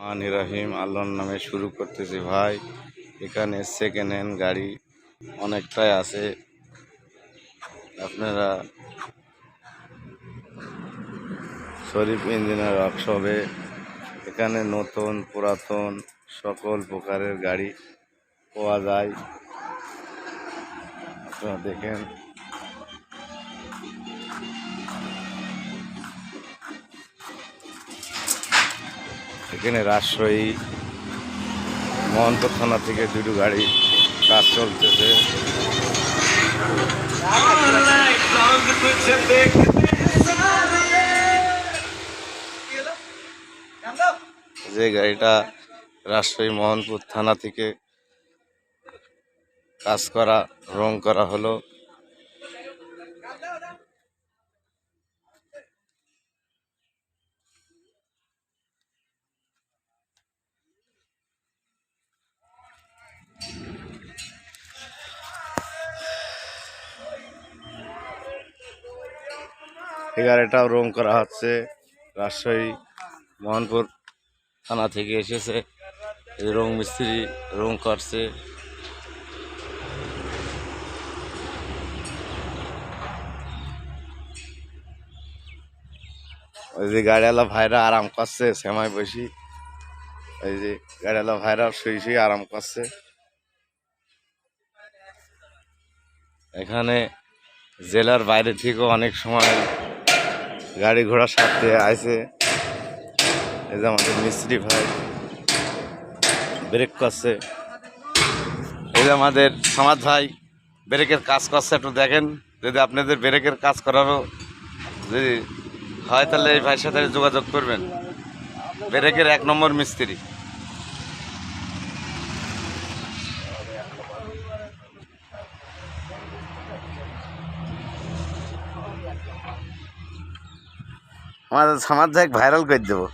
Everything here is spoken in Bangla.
মান আল্লাহর নামে শুরু করতেছি ভাই। এখানে সেকেন্ড হ্যান্ড গাড়ি অনেকটাই আছে। আপনারা শরীফ ইঞ্জিনিয়ার ওয়ার্কশপে এখানে নতুন, পুরাতন সকল প্রকারের গাড়ি পাওয়া যায়। আপনারা দেখেন। এখানে রাজশাহী মোহনপুর থানা থেকে দুটো গাড়ি কাজ চলতেছে। যে গাড়িটা রাজশাহী মোহনপুর থানা থেকে কাজ করা, রং করা হলো এই গাড়িটাও রং করা হচ্ছে। রাজশাহী, মোহনপুর থানা থেকে এসেছে। রং মিস্ত্রি রং করছে। ওই যে গাড়িওয়ালা ভাইরা আরাম করছে, সেমাই বসি। এই যে গাড়িওয়ালা ভাইরা শুয়ে শুয়ে আরাম করছে। এখানে জেলার বাইরে থেকেও অনেক সময় গাড়ি ঘোড়া সাথে আইসে এই যে আমাদের মিস্ত্রি ভাই। ব্রেক করছে। এই যে আমাদের সমাজ ভাই, ব্রেকের কাজ করছে, একটু দেখেন। যদি আপনাদের ব্রেকের কাজ করারও যদি হয়, তাহলে এই ভাইয়ের সাথে যোগাযোগ করবেন। ব্রেকের এক নম্বর মিস্ত্রি। আমাদের সমাজ ভাই ভাইরাল করে দেবো।